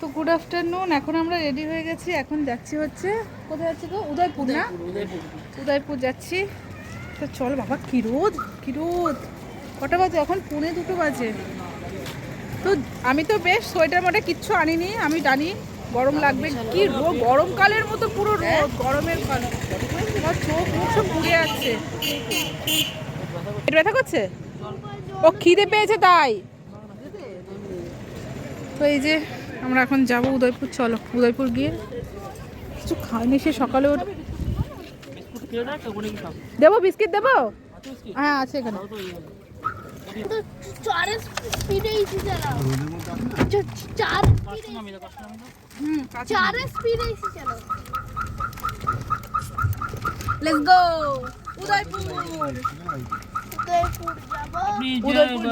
তো good afternoon এখন আমরা রেডি হয়ে গেছি, এখন যাচ্ছি হচ্ছে, কোথায় যাচ্ছি গো উদয়পুর না? উদয়পুর যাচ্ছি। তো চল বাবা, কি রোদ কি রোদ। কটা বাজে? এখন পুনে দুটো বাজে। তো আমি তো বেশ সোয়েটার মোটা কিচ্ছু আনিনি, আমি জানি গরম লাগবে। কি রোদ, গরমকালের মতো পুরো রোদ, গরমের কাল। আমার চোখ মুখ সব পুড়ে যাচ্ছে। পেট ব্যথা করছে? ও খিদে পেয়েছে তাই। তো এই যে আমরা এখন যাব উদয়পুর চলো। উদয়পুর গিয়ে কিছু খাইনি সে সকালে ওর দেবো বিস্কিট দেবো? হ্যাঁ আছে এখানে।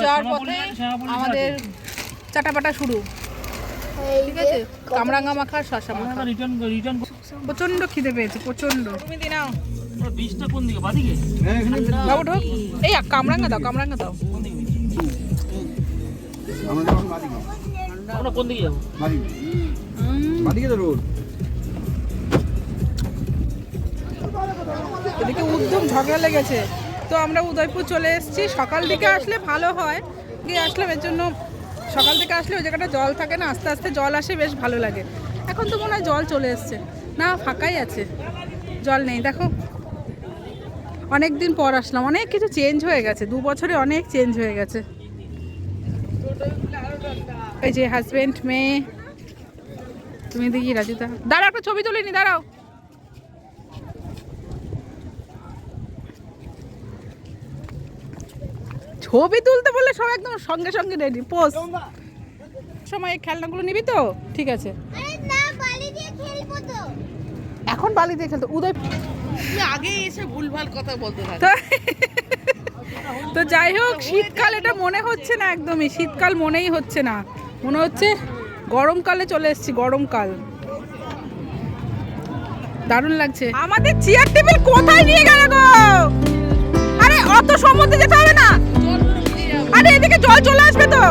যাওয়ার আমাদের চাটাপাটা শুরু। ঠিক আছে? কামরাঙ্গা মাখা শশা মাখা। রিটার্ন রিটার্ন প্রচণ্ড খিদে পেয়েছে প্রচণ্ড তুমি দি নাও। বীজটা কোন দিকে? বাদিকে? বাবু ঢোক এই কামরাঙ্গা দাও কামরাঙ্গা দাও। আমরা যখন বাদিকে। আমরা কোন দিকে যাব? বাদিকে। বাদিকে তো রোড। এদিকে উদ্যম ঝগড়া লেগেছে। তো আমরা উদয়পুর চলে এসেছি। সকাল দিকে আসলে ভালো হয়। গিয়ে আসলাম এর জন্য সকাল থেকে আসলে ওই জায়গাটা জল থাকে না, আস্তে আস্তে জল আসে, বেশ ভালো লাগে। এখন তো মনে হয় জল চলে এসছে। না, ফাঁকাই আছে। জল নেই। দেখো অনেক দিন পর আসলাম। অনেক কিছু চেঞ্জ হয়ে গেছে। দু বছরে অনেক চেঞ্জ হয়ে গেছে। এই যে হাজবেন্ড মেয়ে। তুমি দেখি রাজিতা দাঁড়াও, একটা ছবি তুলিনি দাঁড়াও। ছবি তুলতে বললে সব একদম সঙ্গে সঙ্গে রেডি পোস্ট সময় খেলনাগুলো নিবি তো? ঠিক আছে। এখন বালি দিয়ে খেলতো উদয় আগে এসে ভুলভাল কথা বলতে তো যাই হোক শীতকাল এটা মনে হচ্ছে না একদমই শীতকাল মনেই হচ্ছে না। মনে হচ্ছে গরমকালে চলে এসেছি গরমকাল। দারুণ লাগছে। আমাদের চেয়ার টেবিল কোথায় নিয়ে গেল গো? আরে অত সম্বন্ধে যেতে হবে না। আরে এদিকে জল চলে আসবে তো।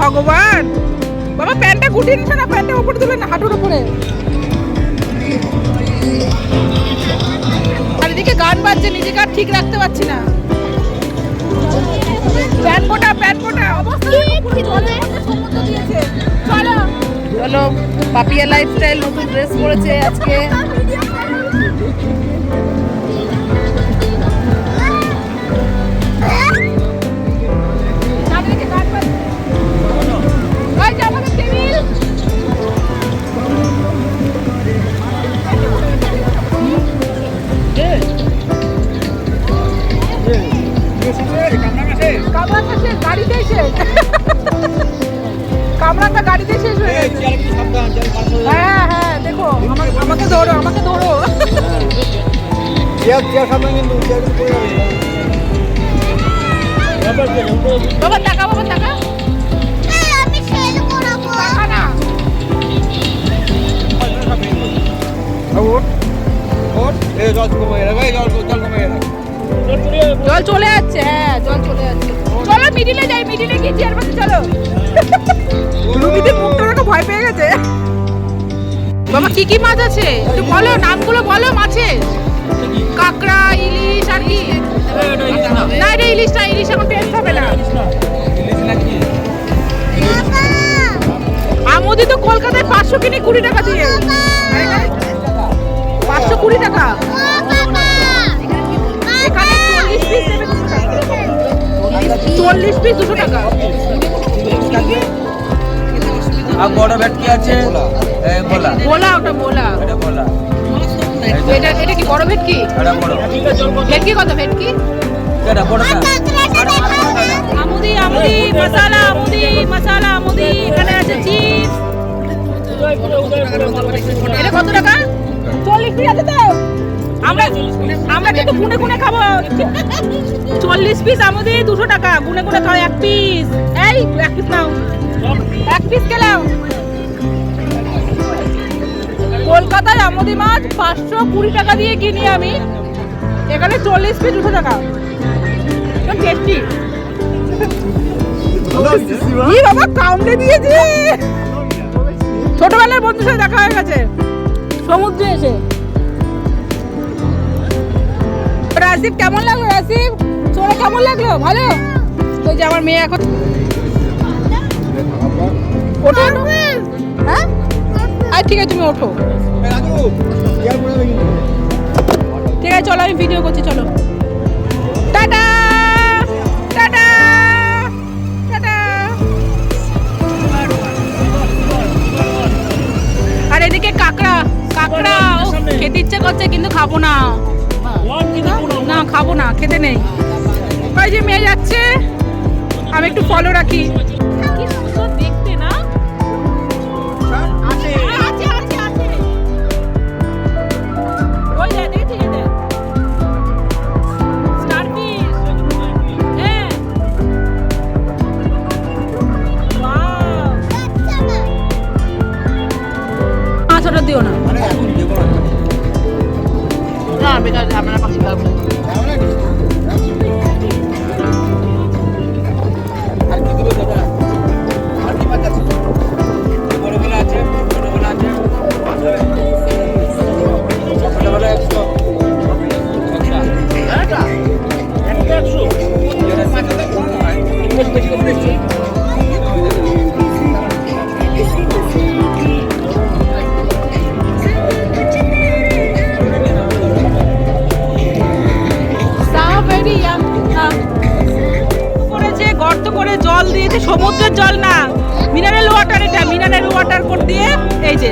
ভগবান, বাবা প্যান্টটা গুটিয়ে নিচ্ছে না প্যান্টটা উপরে তুলে না, হাঁটুর উপরে। আর এদিকে গান বাজছে, নিজেকে আর ঠিক রাখতে পারছি না। প্যান্ট ফোটা প্যান্ট ফোটা চলো। চলো, পাপিয়া লাইফস্টাইল নতুন ড্রেস পরেছে আজকে। কামরাঙ্গা শেষ গাড়িতে শেষ কামরাঙ্গা গাড়িতে শেষ হয়ে গেছে হ্যাঁ হ্যাঁ দেখো আমাকে ধরো আমাকে ধরো বাবা টাকা বাবা টাকা ওঠ ওঠ এই, জল কমে গেল জল কমে গেল। হ্যাঁ জল চলে যাচ্ছে। চলো মিডিলে যাই মিডিলে গিয়ে চেয়ার পাশে চলো। রুবিতে মুখটা দেখো ভয় পেয়ে গেছে। বাবা, কি কি মাছ আছে? একটু বলো, নামগুলো বলো মাছের কাঁকড়া, ইলিশ, আর কি? না, এটা ইলিশ না, ইলিশ এখন টেস্ট হবে না। আমদি তো কলকাতায় পাঁচশো কিনে কুড়ি টাকা দিয়ে। পাঁচশো কুড়ি টাকা। চল্লিশ পিস দুশো টাকা। আর বড় ভেটকি আছে? বলা বলা ওটা বলা এটা বলা এটা এটা কি বড় ভেটকি? এটা বড়। ভেটকি কত ভেটকি? এটা বড়টা আমুদি আমুদি মশালা আমুদি মশালা আমুদি এখানে কিন্তু গুনে গুনে খাব। চল্লিশ পিস আমুদি দুশো টাকা, গুনে গুনে খাও এক পিস এই, এক পিস নাও। এক পিস খেলাও কলকাতায় আমুদি মাছ পাঁচশো কুড়ি টাকা দিয়ে কিনি আমি। এখানে চল্লিশ পিস দুশো টাকা। টেস্টি বাবা কামড়ে দিয়েছে? ছোটবেলার বন্ধুর সাথে দেখা হয়ে গেছে। সমুদ্রে এসে। রাসিব কেমন লাগল রাসিব তোরা কেমন লাগল? ভালো? তো যে আমার মেয়ে এখন ওঠো। হ্যাঁ? আর ঠিক আছে তুমি ওঠো। ঠিক আছে চলো আমি ভিডিও করছি চলো। খেতে নেই। ওই যে মেয়ে যাচ্ছে আমি একটু ফলো রাখি। ওয়াটার কোট দিয়ে এই যে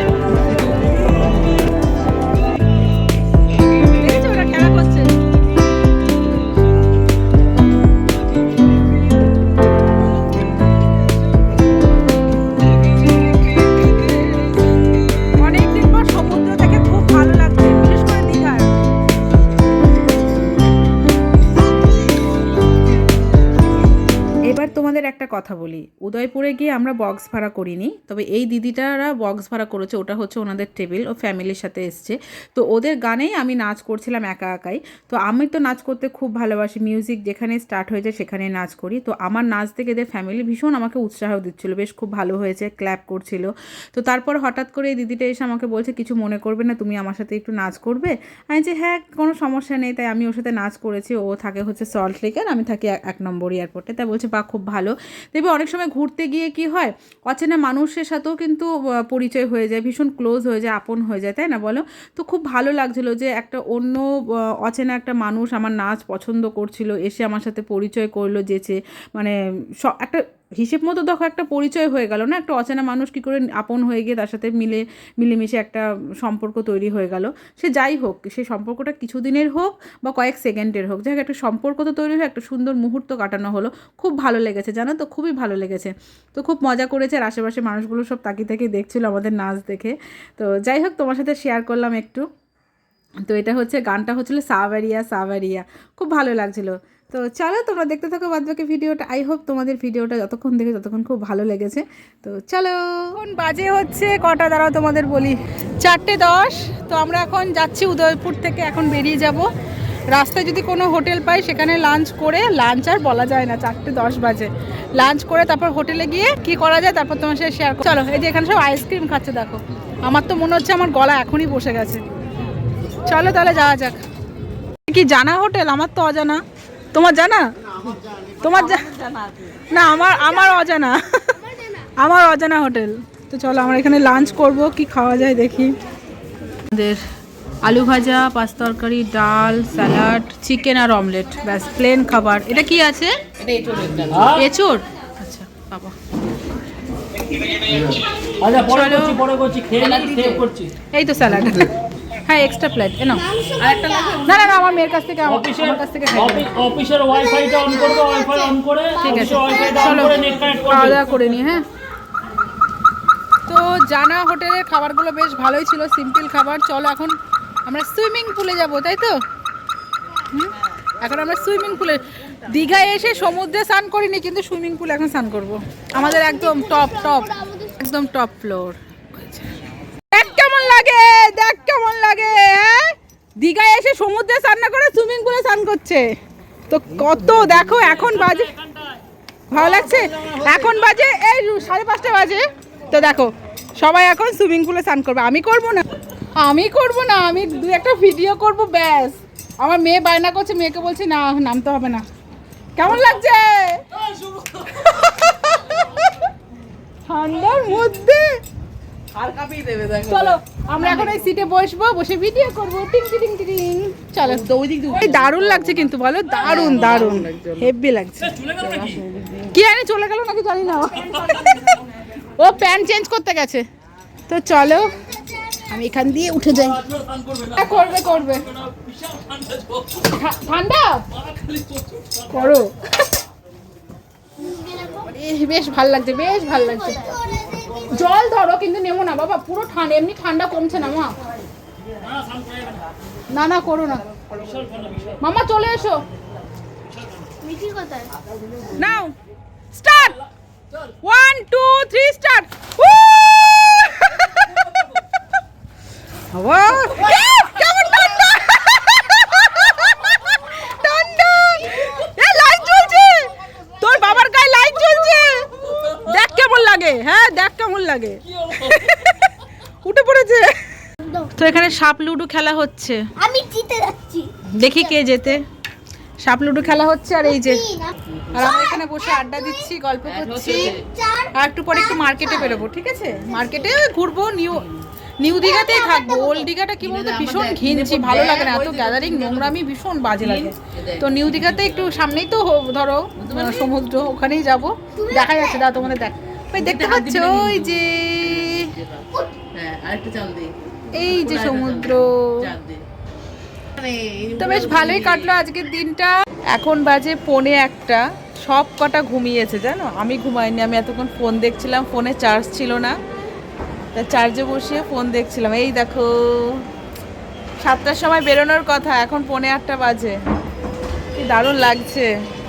তোমাদের একটা কথা বলি। উদয়পুরে গিয়ে আমরা বক্স ভাড়া করিনি, তবে এই দিদিটারা বক্স ভাড়া করেছে, ওটা হচ্ছে ওনাদের টেবিল ও ফ্যামিলির সাথে এসছে। তো ওদের গানেই আমি নাচ করছিলাম একা একাই। তো আমি তো নাচ করতে খুব ভালোবাসি মিউজিক যেখানে স্টার্ট হয়েছে সেখানে নাচ করি। তো আমার নাচ দেখে এদের ফ্যামিলি ভীষণ আমাকে উৎসাহ দিচ্ছিল, বেশ খুব ভালো হয়েছে ক্ল্যাপ করছিল। তো তারপর হঠাৎ করে এই দিদিটা এসে আমাকে বলছে, কিছু মনে করবে না, তুমি আমার সাথে একটু নাচ করবে? আমি যে হ্যাঁ কোনো সমস্যা নেই। তাই আমি ওর সাথে নাচ করেছি, ও থাকে হচ্ছে সল্ট লেকের আমি থাকি এক- নম্বর এয়ারপোর্টে তাই বলছে বা খুব ভালো দেখবে অনেক সময় ঘুরতে গিয়ে কি হয়, অচেনা মানুষের সাথেও কিন্তু পরিচয় হয়ে যায়, ভীষণ ক্লোজ হয়ে যায়, আপন হয়ে যায়, তাই না বলো? তো খুব ভালো লাগছিল যে একটা অন্য অচেনা একটা মানুষ আমার নাচ পছন্দ করছিল, এসে আমার সাথে পরিচয় করল, যেচে মানে একটা হিসেব মতো দেখো একটা পরিচয় হয়ে গেল, না? একটা অচেনা মানুষ কী করে আপন হয়ে গিয়ে তার সাথে মিলে, মিলেমিশে একটা সম্পর্ক তৈরি হয়ে গেল। সে যাই হোক সেই সম্পর্কটা কিছুদিনের হোক বা কয়েক সেকেন্ডের হোক, যাই হোক, একটা সম্পর্ক তো তৈরি হয়ে একটা সুন্দর মুহূর্ত কাটানো হলো। খুব ভালো লেগেছে, জানো তো? খুবই ভালো লেগেছে। তো খুব মজা করেছে আর আশেপাশে মানুষগুলো সব তাকিয়ে তাকিয়ে দেখছিল আমাদের নাচ দেখে। তো যাই হোক, তোমার সাথে শেয়ার করলাম একটু। তো এটা হচ্ছে, গানটা হচ্ছিল সাভারিয়া সাভারিয়া। খুব ভালো লাগছিল। তো চলো, তোমরা দেখতে থাকো বাদবাকি ভিডিওটা। আই হোপ তোমাদের ভিডিওটা যতক্ষণ দেখে ততক্ষণ খুব ভালো লেগেছে। তো চলো। এখন বাজে হচ্ছে কটা? দাঁড়াও, তোমাদের বলি। চারটে দশ। তো আমরা এখন যাচ্ছি উদয়পুর থেকে এখন বেরিয়ে যাব। রাস্তায় যদি কোনো হোটেল পাই, সেখানে লাঞ্চ করে লাঞ্চ আর বলা যায় না, চারটে দশ বাজে। লাঞ্চ করে তারপর হোটেলে গিয়ে কি করা যায়, তারপর তোমার সাথে শেয়ার চলো, এই যে এখানে সব আইসক্রিম খাচ্ছে, দেখো। আমার তো মনে হচ্ছে আমার গলা এখনই বসে গেছে। চলো তাহলে যাওয়া যাক। কি, জানা হোটেল? আমার তো অজানা। তোমার জানা? তোমার না আমার আমার অজানা। আমার অজানা হোটেল। তো চলো আমরা এখানে লাঞ্চ করব কি খাওয়া যায় দেখি। আমাদের আলু ভাজা পাঁচ তরকারি ডাল স্যালাড চিকেন আর অমলেট। ব্যাস প্লেন খাবার। এটা কি আছে? এঁচড় আচ্ছা বাবা আচ্ছা এই তো স্যালাড। হ্যাঁ এক্সট্রা প্লেট এ নাও। না না না আমার মেয়ের কাছ থেকে আমার কাছ থেকে অফিসের ওয়াইফাইটা অন করব ওয়াইফাই অন করে ঠিক আছে। চলো করে নেট কানেক্ট খাওয়া দাওয়া করে নি হ্যাঁ। তো জানা হোটেলের খাবারগুলো বেশ ভালোই ছিল সিম্পল খাবার। চলো এখন আমরা সুইমিং পুলে যাব তাই তো? এখন আমরা সুইমিং পুলে দীঘায় এসে সমুদ্রে স্নান করিনি কিন্তু সুইমিং পুলে এখন স্নান করব। আমাদের একদম টপ টপ একদম টপ ফ্লোর লাগে দেখ কেমন লাগে হ্যাঁ? দীঘায় এসে সমুদ্রে স্নান না করে সুইমিং পুলে স্নান করছে। তো কত দেখো এখন বাজে ভালো লাগছে? এখন বাজে এই সাড়ে পাঁচটা বাজে। তো দেখো সবাই এখন সুইমিং পুলে স্নান করবে। আমি করব না। আমি করব না আমি দু একটা ভিডিও করব ব্যাস। আমার মেয়ে বায়না করছে মেয়েকে বলছি না নামতে হবে না। কেমন লাগছে? ঠান্ডার মধ্যে আর কাঁপিয়ে দেবে দেখো চলো আমরা এখন এই সিটে বসবো বসে ভিডিও করব। টিং টিং টিং চলো। এই দারুণ লাগছে কিন্তু বলো দারুণ দারুণ। হেভি লাগছে চলে গেল নাকি? কি জানি চলে গেল নাকি জানি না। ও প্যান্ট চেঞ্জ করতে গেছে। তো চলো আমি এখান দিয়ে উঠে যাই। করবে হ্যাঁ, করবে করবে। ঠান্ডা করো। বেশ ভালো লাগছে বেশ ভালো লাগছে। জল ধরো কিন্তু নেব না বাবা পুরো ঠান্ডা এমনি ঠান্ডা কমছে না মা। না না করো না। মামা চলে এসো। Now start one two three start ঠান্ডা ঠান্ডা এ লাইট জ্বলছে তোর বাবার গায়ে লাইট জ্বলছে দেখ কেমন লাগে? হ্যাঁ দেখ কেমন লাগে। উঠে পড়েছে। তো এখানে সাপ লুডো খেলা হচ্ছে। আমি জিতে যাচ্ছি। দেখি কে যেতে সাপ লুডো খেলা হচ্ছে আর এই যে আর আমরা এখানে বসে আড্ডা দিচ্ছি গল্প করছি। আর একটু পরে একটু মার্কেটে বেরোবো ঠিক আছে? মার্কেটে ঘুরবো নিউ নিউ দীঘাতেই থাকব। ওল্ড দীঘাটা কি বলতো? ভীষণ ঘিনছি ভালো লাগে না। এত গ্যাদারিং নোংরামি ভীষণ বাজে লাগে। তো নিউ দীঘাতে একটু সামনেই তো ধরো সমুদ্র ওখানেই যাব। দেখা যাচ্ছে দাও তোমাদের দেখ ওই দেখতে পাচ্ছ? ওই যে হ্যাঁ এই যে সমুদ্র। মানে তো বেশ ভালোই কাটলো আজকের দিনটা। এখন বাজে পৌনে একটা। সব কটা ঘুমিয়েছে জানো? আমি ঘুমাইনি আমি এতক্ষণ ফোন দেখছিলাম ফোনে চার্জ ছিল না। তা চার্জে বসিয়ে ফোন দেখছিলাম। এই দেখো সাতটার সময় বেরোনোর কথা এখন পৌনে আটটা বাজে। কি দারুণ লাগছে।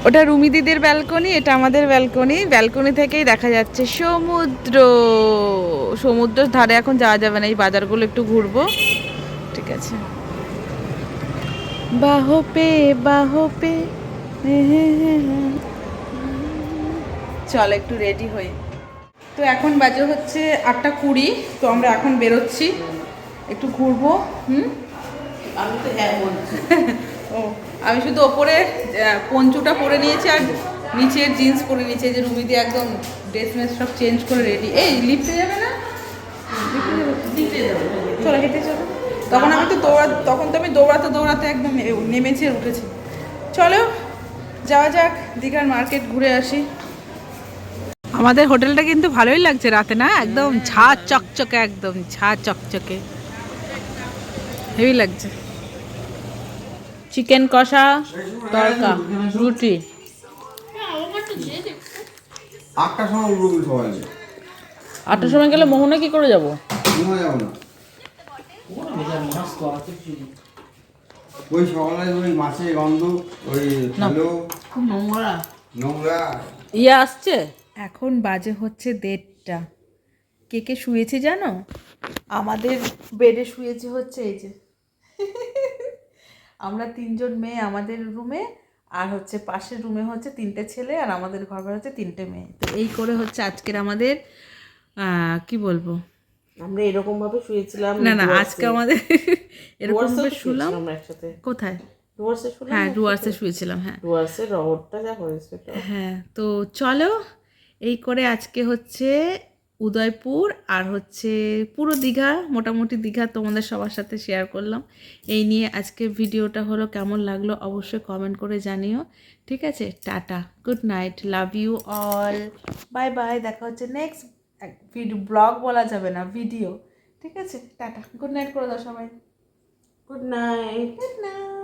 ওটা রুমি দিদির ব্যালকনি এটা আমাদের ব্যালকনি ব্যালকনি থেকেই দেখা যাচ্ছে সমুদ্র। সমুদ্রের ধারে এখন যাওয়া যাবে না, এই বাজারগুলো একটু ঘুরবো। ঠিক আছে। বাহো পে বাহো পে চল একটু রেডি হই। তো এখন বাজে হচ্ছে আটটা কুড়ি, তো আমরা এখন বেরোচ্ছি। একটু ঘুরবো, হুম? আমি তো হ্যাঁ বলছি। আমি শুধু ওপরে পঞ্চুটা পরে নিয়েছি আর নিচের জিন্স পরে নিয়েছি। যে রুমি দিয়ে একদম ড্রেস মেস সব চেঞ্জ করে রেডি এই লিফটে যাবে না? চলো হেঁটে চলো। তখন আমি তো দৌড়া তখন তো আমি দৌড়াতে দৌড়াতে একদম নেমেছি আর উঠেছি। চলো যাওয়া যাক দীঘার মার্কেট ঘুরে আসি। আমাদের হোটেলটা কিন্তু ভালোই লাগছে রাতে না? একদম ঝা চকচকে একদম ঝা চকচকে। হেভি লাগছে। চিকেন কষা তড়কা রুটি। আটটার সময় উঠবো কিন্তু সবাই মিলে। আটটার সময় গেলে মোহনা কি করে যাব? যাব না। মাছ ওই সকালে ওই মাছের গন্ধ ওই নোংরা। নোংরা। ইয়ে আসছে? এখন বাজে হচ্ছে দেড়টা। কে কে শুয়েছে জানো? আমাদের বেডে শুয়েছে হচ্ছে এই যে। আমরা তিনজন মেয়ে আমাদের রুমে আর হচ্ছে পাশের রুমে হচ্ছে তিনটে ছেলে আর আমাদের ঘর হচ্ছে তিনটে মেয়ে। তো এই করে হচ্ছে আজকের আমাদের কি বলব? আমরা এরকম ভাবে শুয়েছিলাম না না আজকে আমাদের এরকম ভাবে শুলাম। আমরা একসাথে। কোথায়? ডুয়ার্সে শুলাম হ্যাঁ ডুয়ার্সে শুয়েছিলাম হ্যাঁ। ডুয়ার্সের রহরটা যা হয়েছে হ্যাঁ তো চলো এই করে আজকে হচ্ছে উদয়পুর আর হচ্ছে পুরো দীঘা মোটামুটি দীঘা তোমাদের সবার সাথে শেয়ার করলাম। এই নিয়ে আজকে ভিডিওটা হলো কেমন লাগল অবশ্যই কমেন্ট করে জানিও। ঠিক আছে tata good night love you all bye bye দেখা হচ্ছে নেক্সট ভিডিও ব্লগ বলা যাবে না ভিডিও ঠিক আছে টাটা গুড নাইট করে দাও সবাই। Good night good night